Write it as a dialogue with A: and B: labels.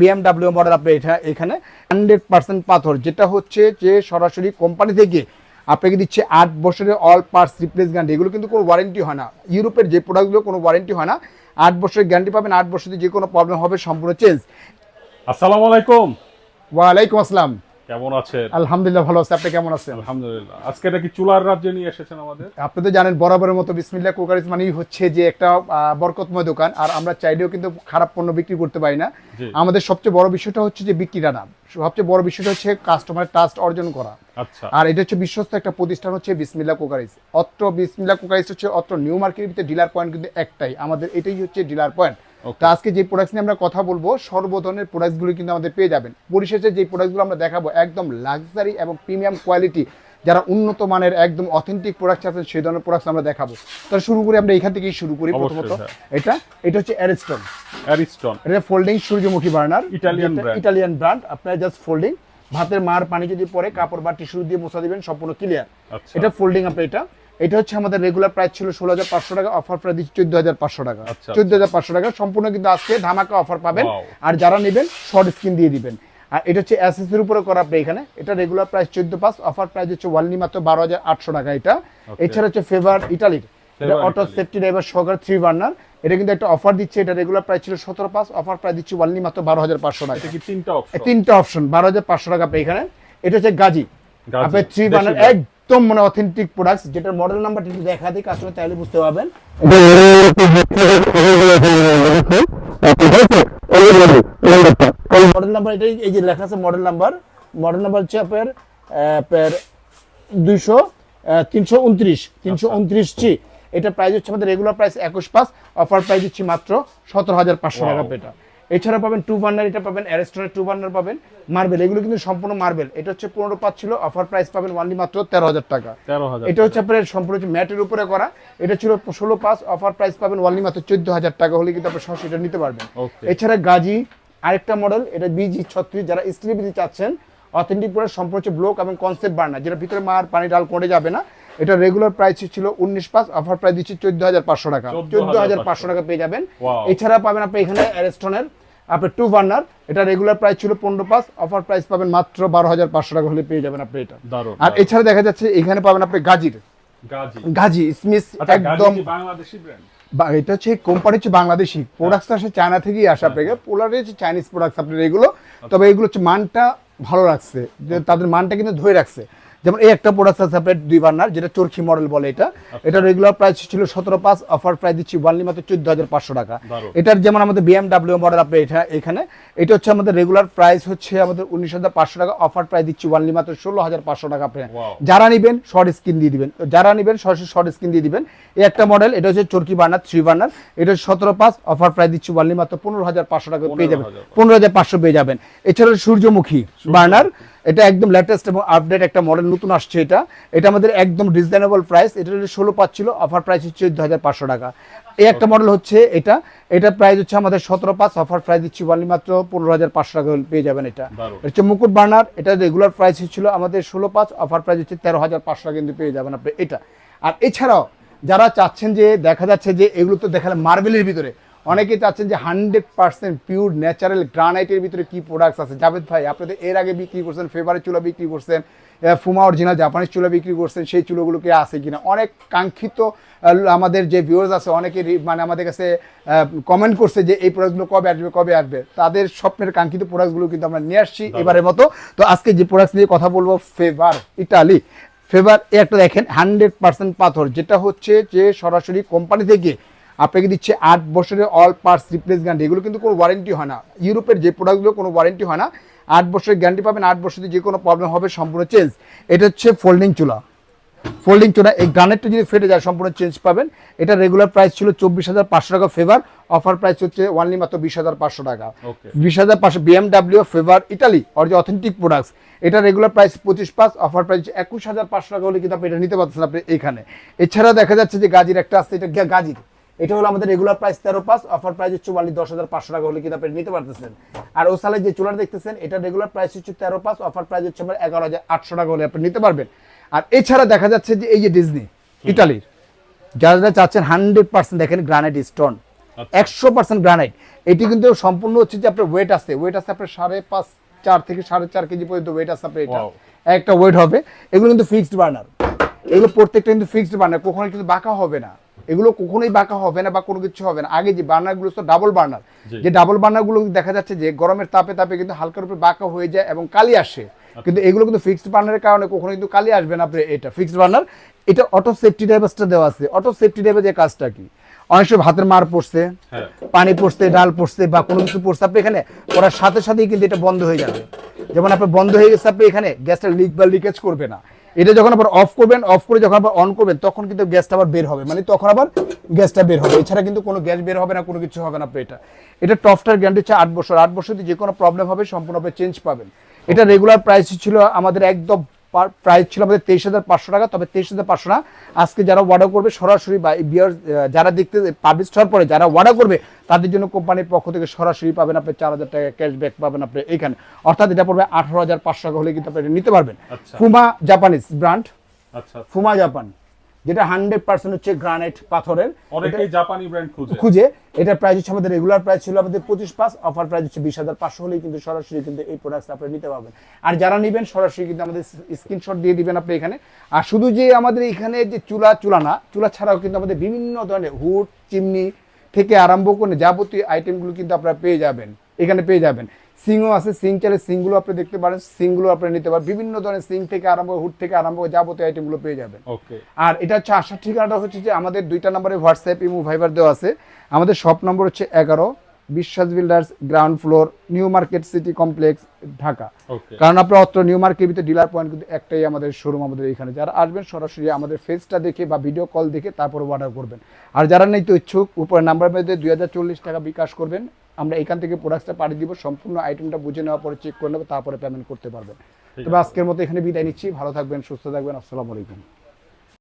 A: BMW model আপনি এটা এখানে হান্ড্রেড পার্সেন্ট পাথর যেটা হচ্ছে যে সরাসরি কোম্পানি থেকে আপনাকে দিচ্ছে আট বছরের অল পার্টস রিপ্লেস গ্যারান্টি এগুলো কিন্তু কোনো ওয়ারেন্টি হয় না। ইউরোপের যে প্রোডাক্টগুলো কোনো ওয়ারেন্টি হয় না। আট বছরের গ্যারান্টি পাবেন আট বছরে যে কোনো প্রবলেম হবে সম্পূর্ণ চেঞ্জ
B: আসসালামু আলাইকুম।
A: ওয়ালাইকুম আসসালাম।
B: কেমন আছেন?
A: আলহামদুলিল্লাহ ভালো আছে। আপনি কেমন আছেন?
B: আলহামদুলিল্লাহ। আজকে এটা কি চুলার রাজ্যে নিয়ে এসেছেন আমাদের?
A: আপনি তো জানেন বরাবরের মতো বিসমিল্লা কুকারিজ মানেই হচ্ছে যে একটা বরকতময় দোকান। আর আমরা চাইলেও কিন্তু খারাপ পণ্য বিক্রি করতে পারি না। আমাদের সবচেয়ে বড় বিষয়টা হচ্ছে যে বিক্রিটা না সবচেয়ে বড় বিষয়টা হচ্ছে কাস্টমারের ট্রাস্ট অর্জন করা।
B: আচ্ছা।
A: আর এটা হচ্ছে বিশ্বস্ত একটা প্রতিষ্ঠান হচ্ছে বিসমিল্লা কুকারিজ। অত্র বিসমিল্লা কুকারিজ হচ্ছে অত্র নিউ মার্কেটের ভিতরে ডিলার পয়েন্ট কিন্তু একটাই। আমাদের এটাই হচ্ছে ডিলার পয়েন্ট. তো আজকে যে প্রোডাক্টস নিয়ে আমরা কথা বলব সর্বধরনের প্রোডাক্টসগুলো কিন্তু আমাদের পেয়ে যাবেন। পরিশেষে যে প্রোডাক্টগুলো আমরা দেখাবো একদম লাক্সারি এবং প্রিমিয়াম কোয়ালিটি যারা উন্নত মানের একদম অথেন্টিক প্রোডাক্ট চাচ্ছেন সেই ধরনের প্রোডাক্টস আমরা দেখাবো। তাহলে শুরু করি আমরা এখান থেকেই শুরু করি প্রথমত। এটা এটা হচ্ছে অ্যারিস্টন
B: অ্যারিস্টন
A: এটা ফোল্ডিং সূর্যমুখী বার্নার।
B: Brand.
A: ইটালিয়ান ব্র্যান্ড আপনার জাস্ট ফোল্ডিং ভাতের মার পানি যদি পরে কাপড় বা টিস্যু দিয়ে মোছা দিবেন সম্পূর্ণ ক্লিয়ার
B: আচ্ছা।
A: এটা ফোল্ডিং আপনার এটা এটা হচ্ছে আমাদের রেগুলার প্রাইস ছিল ষোলো হাজার পাঁচশো টাকা অফার প্রাইস দিচ্ছি চোদ্দ হাজার পাঁচশো টাকা।
B: আচ্ছা,
A: চোদ্দ হাজার পাঁচশো টাকা সম্পূর্ণ কিন্তু আজকে ধামাকা অফার পাবেন। আর যারা নেবেন শর্ট স্ক্রিন দিয়ে দিবেন। আর এটা হচ্ছে অ্যাসেসের উপরে করা আপনি এখানে। এটা রেগুলার প্রাইস চোদ্দ পাঁচ অফার প্রাইস হচ্ছে ওয়ানলি মাত্র বারো হাজার আটশো টাকা এটা। এছাড়া হচ্ছে ফেভার ইটালির অটো সেফটি ড্রাইভার সহকারে থ্রি বার্নার এটা কিন্তু একটা অফার দিচ্ছে এটা রেগুলার প্রাইস ছিল সতেরো পাঁচ অফার প্রাইস দিচ্ছে ওয়ানলি মাত্র বারো হাজার পাঁচশো টাকা।
B: তিনটা অপশন
A: বারো হাজার পাঁচশো টাকা আপনি এখানে। এটা হচ্ছে গাজী আপনার থ্রি বার্নার
B: brand।
A: একদম মানে অথেন্টিক প্রোডাক্ট যেটার মডেল নাম্বারটা একটু দেখা দিই কাস্টমার চাইলে বুঝতে পারবেন। মডেল নাম্বার এটাই এই যে লেখা আছে মডেল নাম্বার মডেল নাম্বার হচ্ছে আপনার আপনার দুইশো তিনশো উনত্রিশ তিনশো উনত্রিশ জি এটা প্রাইস হচ্ছে আমাদের রেগুলার প্রাইস একুশ পাঁচ অফার প্রাইস হচ্ছে মাত্র সতেরো হাজার পাঁচশো. টাকা পেটা। এছাড়া পাবেন টু বার্নার এটা পাবেন অ্যারেস্টনের টু বার্নার পাবেন। মার্বেল এগুলো কিন্তু সম্পূর্ণ মার্বেল এটা হচ্ছে পনেরো পাঁচ ছিল অফার প্রাইস পাবেন ওয়ানলি মাত্র তেরো হাজার টাকা। এটা হচ্ছে আপনার সম্পূর্ণ হচ্ছে ম্যাটের উপরে করা। এটা ছিল ষোলো পাঁচ অফার প্রাইস পাবেন ওয়ানলি মাত্র চোদ্দ হাজার টাকা হলে কিন্তু আপনার সরাসরি এটা নিতে পারবেন। এছাড়া গাজী আরেকটা মডেল এটা বিজি ছত্রিশ যারা স্ত্রী বিধি চাচ্ছেন অথেন্টিক পুরো সম্পূর্ণ হচ্ছে ব্লক এবং কনসেপ্ট বার্নার যেটা ভিতরে মার পানি ডাল পড়ে যাবে না। এটা রেগুলার প্রাইস ছিল উনিশ পাঁচ অফার প্রাইস দিচ্ছি চোদ্দ হাজার পাঁচশো টাকা। চোদ্দ হাজার পাঁচশো টাকা পেয়ে যাবেন। এছাড়া পাবেন আপনি এখানে অ্যারেস্টনের আপনার টু বার্নার এটা রেগুলার প্রাইস ছিল পনেরো পাঁচ অফার প্রাইস পাবেন মাত্র বারো হাজার পাঁচশো টাকা হলে পেয়ে যাবেন আপনি এটা। আর এছাড়া দেখা যাচ্ছে এখানে পাবেন আপনি গাজীর।
B: গাজী।
A: স্মিথ
B: আচ্ছা
A: একদম
B: একদম বাংলাদেশি ব্র্যান্ড
A: এটা হচ্ছে কোম্পানি হচ্ছে বাংলাদেশি। প্রোডাক্টস আসে চায়না থেকেই আসে আপনাকে। পোলারে হচ্ছে চাইনিজ প্রোডাক্টস আপনার এগুলো তবে এগুলো হচ্ছে মানটা ভালো রাখছে। তাদের মানটা কিন্তু ধরে রাখছে। যেমন এই একটা প্রোডাক্ট আছে আপনার দুই বার্নার যেটা চরখি মডেল বলে এটা। এটা রেগুলার প্রাইস ছিল সতেরো পাঁচ অফার প্রাইস দিচ্ছি ওয়ানলি মাত্র চোদ্দ হাজার পাঁচশো টাকা। এটার যেমন আমাদের বিএমডাব্লিউ মডেল আপনি এটা এখানে এটা হচ্ছে আমাদের রেগুলার প্রাইস হচ্ছে আমাদের উনিশ হাজার পাঁচশো টাকা অফার প্রাইস দিচ্ছি ওয়ানলি মাত্র ষোলো হাজার পাঁচশো টাকা আপনি। যারা নেবেন শর্ট স্ক্রিন দিয়ে দিবেন। যারা নেবেন সরাসরি শর্ট স্ক্রিন দিয়ে দিবেন। এই একটা মডেল এটা হচ্ছে চরকি বার্নার থ্রি বার্নার এটা সতেরো পাঁচ অফার প্রাইস দিচ্ছি ওয়ানলি মাত্র পনেরো হাজার পাঁচশো টাকা পেয়ে যাবেন। পনেরো হাজার পাঁচশো। পেয়ে যাবেন। এছাড়া সূর্যমুখী। বার্নার এটা একদম লেটেস্ট এবং আপডেট একটা মডেল নতুন আসছে এটা। এটা আমাদের একদম রিজনেবল প্রাইস এটা ষোলো পাঁচ ছিল অফার প্রাইস হচ্ছে চোদ্দ হাজার পাঁচশো টাকা। এই একটা মডেল হচ্ছে এটা। এটা প্রাইস হচ্ছে আমাদের সতেরো পাঁচ অফার প্রাইস দিচ্ছি ওয়ানলি মাত্র পনেরো হাজার পাঁচশো টাকা পেয়ে যাবেন এটা। এটা হচ্ছে মুকুট বার্নার। এটা রেগুলার প্রাইস ছিল আমাদের ষোলো পাঁচ অফার প্রাইস হচ্ছে তেরো হাজার পাঁচশো টাকা কিন্তু পেয়ে যাবেন আপনি এটা। আর এছাড়াও যারা চাচ্ছেন যে দেখা যাচ্ছে যে এগুলো তো দেখালে মার্বেলের ভিতরে। অনেকে চাচ্ছেন যে হান্ড্রেড পার্সেন্ট পিওর ন্যাচারাল গ্রানাইটের ভিতরে কি প্রোডাক্টস আছে? জাভেদ ভাই আপনাদের এর আগে বিক্রি করছেন ফেভারের চুলা বিক্রি করছেন ফুমা অরিজিনাল জাপানিজ চুলা বিক্রি করছেন সেই চুলোগুলোকে আছে কিনা? অনেক কাঙ্ক্ষিত আমাদের যে ভিউয়ার্স আছে অনেকে মানে আমাদের কাছে কমেন্ট করছে যে এই প্রোডাক্টগুলো কবে আসবে কবে আসবে। তাদের স্বপ্নের কাঙ্ক্ষিত প্রোডাক্টগুলো কিন্তু আমরা নিয়ে আসছি এবারের মতো। তো আজকে যে প্রোডাক্টস নিয়ে কথা বলব ফেভার ইটালি ফেভার এ একটা দেখেন হান্ড্রেড পার্সেন্ট পাথর যেটা হচ্ছে যে সরাসরি কোম্পানি থেকে আপনাকে দিচ্ছে আট বছরের অল পার্টস রিপ্লেস গ্যারান্টি। এগুলো কিন্তু কোনো ওয়ারেন্টি হয় না। ইউরোপের যে প্রোডাক্টগুলো কোনো ওয়ারেন্টি হয় না। আট বছরের গ্যারান্টি পাবেন আট বছরে যে কোনো প্রবলেম হবে সম্পূর্ণ চেঞ্জ এটা হচ্ছে ফোল্ডিং চুলা। ফোল্ডিং চুলা এই গ্রানেটটা যদি ফেটে যায় সম্পূর্ণ চেঞ্জ পাবেন। এটা রেগুলার প্রাইস ছিল চব্বিশ হাজার পাঁচশো টাকা ফেভার অফার প্রাইস হচ্ছে ওয়ানলি মাত্র বিশ হাজার পাঁচশো টাকা। বিশ হাজার পাঁচশো বিএমডাব্লিউ ফেভার ইটালি অর যে অথেন্টিক প্রোডাক্টস এটা রেগুলার প্রাইস পঁচিশ পাঁচ অফার প্রাইস একুশ হাজার পাঁচশো টাকা হলে কিন্তু আপনি এটা নিতে পারতেছেন আপনি এখানে। এছাড়া দেখা যাচ্ছে যে গাজির একটা আছে এটা গাজির। এটা হলো আমাদের রেগুলার প্রাইস তেরো পাঁচ অফার প্রাইস হচ্ছে ওয়ালি দশ হাজার পাঁচশো টাকা হলে কিন্তু আপনি নিতে পারতেছেন। আর ও সালে যে চুলার দেখতেছেন এটা রেগুলার প্রাইস হচ্ছে তেরো পাঁচ অফার প্রাইস হচ্ছে আমার এগারো হাজার আটশো টাকা হলে আপনি নিতে পারবেন। আর এছাড়া দেখা যাচ্ছে যে এই যে ডিজনি ইটালির যারা যারা চাচ্ছেন হান্ড্রেড পার্সেন্ট দেখেন গ্রানাইট স্টোন
B: আচ্ছা।
A: একশো পার্সেন্ট গ্রানাইট এটি কিন্তু সম্পূর্ণ হচ্ছে যে আপনার ওয়েট আছে ওয়েট আছে আপনার সাড়ে পাঁচ চার থেকে সাড়ে চার কেজি পর্যন্ত ওয়েট আছে আপনার এটা। একটা ওয়েট হবে এগুলো কিন্তু ফিক্সড বার্নার এগুলো প্রত্যেকটা কিন্তু ফিক্সড বার্নার কখনো কিন্তু বাঁকা হবে না। এগুলো কখনোই বাঁকা হবে না বা কোনো কিছু হবে না। আগে যে বার্নারগুলো তো ডাবল বার্নার যে ডাবল বার্নারগুলো দেখা যাচ্ছে যে গরমের তাপে তাপে কিন্তু হালকার উপরে বাঁকা হয়ে যায় এবং কালি আসে। কিন্তু এগুলো কিন্তু ফিক্সড বার্নারের কারণে কখনো কিন্তু কালি আসবে না। আপনার এটা ফিক্সড বার্নার এটা অটো সেফটি ড্রাইভার্সটা দেওয়া আছে। অটো সেফটি ড্রাইভার যে কাজটা কি? অনেক সময় ভাতের মার পড়ছে
B: হ্যাঁ।
A: পানি পড়ছে ডাল পড়ছে বা কোনো কিছু পড়ছে আপনি এখানে করার সাথে সাথেই কিন্তু এটা বন্ধ হয়ে যাবে। যেমন আপনার বন্ধ হয়ে গেছে আপনি এখানে গ্যাসটা লিক বা লিকেজ করবে না। এটা যখন আবার অফ করবেন অফ করে যখন আবার অন করবেন, তখন কিন্তু গ্যাসটা আবার বের হবে। মানে তখন আবার গ্যাসটা বের হবে। এছাড়া কিন্তু কোনো গ্যাস বের হবে না, কোনো কিছু হবে না এটা। এটা টফটার গ্যারান্টি হচ্ছে আট বছর। আট বছর যদি যে কোনো প্রবলেম হবে, সম্পূর্ণভাবে চেঞ্জ পাবেন। এটা রেগুলার প্রাইস ছিল আমাদের একদম প্রাইস ছিল আমাদের তেইশ হাজার পাঁচশো টাকা তবে তেইশ হাজার পাঁচশো না। আজকে যারা অর্ডার করবে সরাসরি বা বিয়ার যারা দেখতে পাবলিশ হওয়ার পরে যারা অর্ডার করবে তাদের জন্য কোম্পানির পক্ষ থেকে সরাসরি পাবেন আপনি চার হাজার টাকা ক্যাশব্যাক পাবেন আপনি এখানে। অর্থাৎ এটা পড়বে আঠারো হাজার পাঁচশো টাকা হলে কিন্তু আপনি এটা নিতে পারবেন। ফুমা জাপানিজ ব্র্যান্ড
B: আচ্ছা।
A: ফুমা জাপান যেটা হান্ড্রেড পার্সেন্ট হচ্ছে গ্রানাইট পাথরের।
B: অনেকেই জাপানি ব্র্যান্ড খুঁজে।
A: খুঁজে। এটার প্রাইস হচ্ছে আমাদের রেগুলার প্রাইস ছিল আমাদের পঁচিশ পাঁচ অফার প্রাইস হচ্ছে বিশ হাজার পাঁচশো হলেই কিন্তু সরাসরি কিন্তু এই প্রোডাক্ট আপনি নিতে পারবেন। আর যারা নেবেন সরাসরি কিন্তু আমাদের স্ক্রিনশট দিয়ে দিবেন আপনি এখানে। আর শুধু যে আমাদের এখানে যে চুলা চুলা না চুলা ছাড়াও কিন্তু আমাদের বিভিন্ন ধরনের হুড চিমনি থেকে আরম্ভ করে যাবতীয় আইটেমগুলো কিন্তু আপনারা পেয়ে যাবেন। এখানে পেয়ে যাবেন। সিংও আছে সিং চাইলে সিংগুলো আপনি দেখতে পারেন সিংগুলো আপনি নিতে পারেন। বিভিন্ন ধরনের সিং থেকে আরম্ভ হুড থেকে আরম্ভ যাবতীয় আইটেমগুলো পেয়ে যাবেন।
B: ওকে
A: আর এটা হচ্ছে আসার ঠিকানাটা হচ্ছে যে আমাদের দুইটা নম্বরে হোয়াটসঅ্যাপ ইমো ভাইবার দেওয়া আছে। আমাদের শপ নম্বর হচ্ছে এগারো Biswas builders ground floor new market city complex Dhaka. কারণ আপনার অত্র নিউ মার্কেট ভিতরে ডিলার পয়েন্ট কিন্তু একটাই আমাদের শোরুম আমাদের এখানে। যারা আসবেন সরাসরি আমাদের ফেসটা দেখে বা ভিডিও কল দেখে তারপর অর্ডার করবেন। আর যারা নেই তো ইচ্ছুক উপরে নাম্বার মধ্যে দুই হাজার চল্লিশ টাকা বিকাশ করবেন। আমরা এখান থেকে প্রোডাক্টটা পাঠিয়ে দিব সম্পূর্ণ আইটেমটা বুঝে নেওয়ার পরে চেক করে নেব তারপরে পেমেন্ট করতে পারবেন। তবে আজকের মতো এখানে বিদায় নিচ্ছি ভালো থাকবেন সুস্থ থাকবেন আসসালামু আলাইকুম।